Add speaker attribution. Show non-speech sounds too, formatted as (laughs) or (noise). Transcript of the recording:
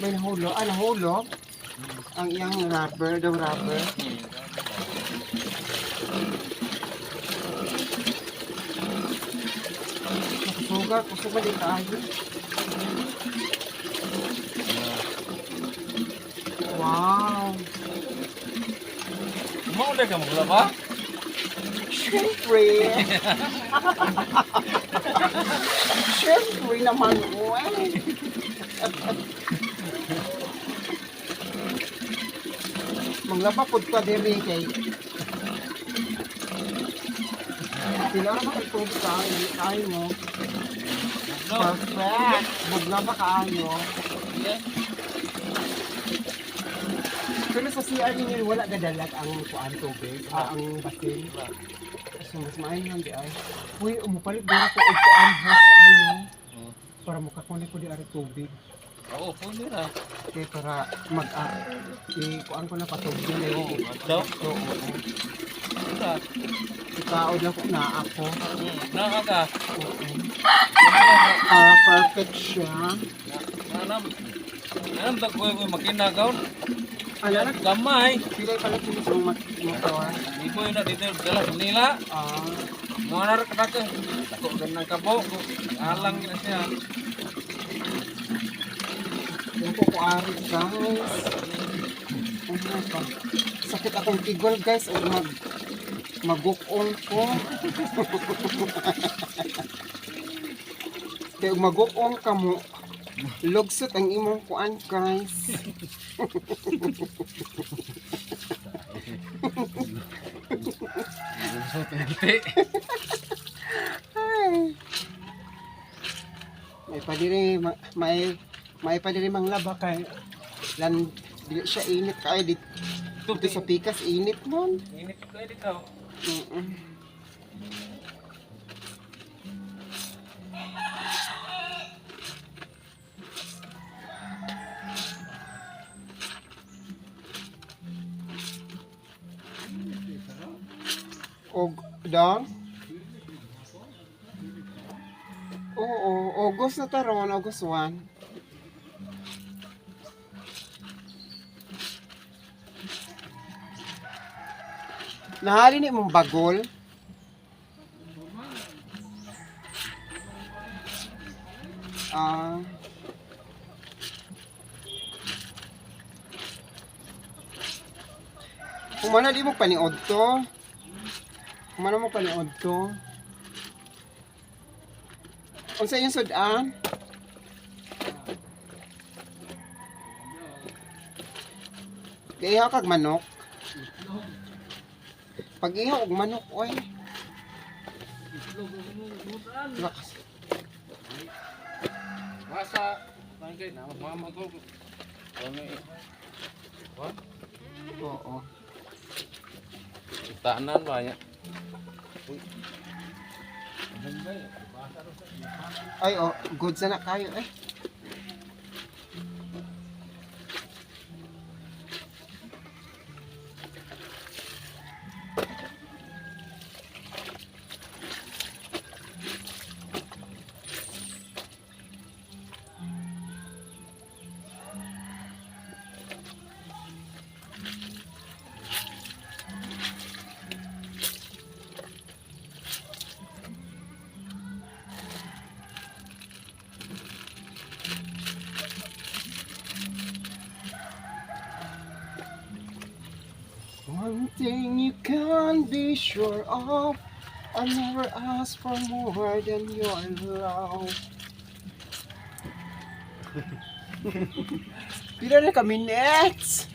Speaker 1: May nahulog. Ah, nahulog. Ang iyang rubber, daw rubber. Nakasuga, kusuga din tayo. Wow.
Speaker 2: Mau udah kamu berapa?
Speaker 1: Siyempre. (laughs) Siyempre naman, uy. Manglabapod pa diri kay Sila makatulog ka, hindi kayo mo. Perfect. Maglaba kaayo. Pero sa CR ninyo, wala gadalag ang kuan tubig, ah, ang basin. So, mas maayon lang di ay. Uy, umupalit din ako og kuan hose ay no.
Speaker 2: Hmm.
Speaker 1: Para makakunik ko di ari tubig.
Speaker 2: Oh, pwede na.
Speaker 1: Okay, para mag ah, i kuan ko na na yun.
Speaker 2: Daw?
Speaker 1: So, oo.
Speaker 2: Udah.
Speaker 1: Ikaod lang ko na ako.
Speaker 2: Hmm. Nah, ka.
Speaker 1: Oo. Ah, perfect siya.
Speaker 2: Nanam. Nanam tak kowe kowe makina kaon.
Speaker 1: Ano na?
Speaker 2: Gamay.
Speaker 1: Pilay pala sila sa mat motor.
Speaker 2: Di ko na dito dala nila.
Speaker 1: Ah,
Speaker 2: Mo na ka ka. Ako ganang kabo. Alang gina siya.
Speaker 1: Ari guys. Ano pa? Sakit akong tigol guys. O mag magukon ko. (laughs) Kaya ug magukon ka mo. Lugsot ang imong kuan guys. (laughs) Ay. May padiri ma- may may padiri mang laba kay lan dili siya init kay dit dito sa pikas init nun.
Speaker 2: Ini ko dito.
Speaker 1: Mm-mm. Og dong? Oo, August na taron, August 1. Nahali ni mong bagol. Ah. Kung di mo paniod to. Kung mana mo paniod to. Unsa yung sudan? Kaya kag manok. Pag ihaw og manok, oy. Lakas.
Speaker 2: Masa bangkay na mama ko. Ano eh. What?
Speaker 1: Oo.
Speaker 2: Tahanan banyak.
Speaker 1: Ay, oh, good na kayo eh. One thing you can be sure of, I never ask for more than your love. (laughs) Pila na kami next?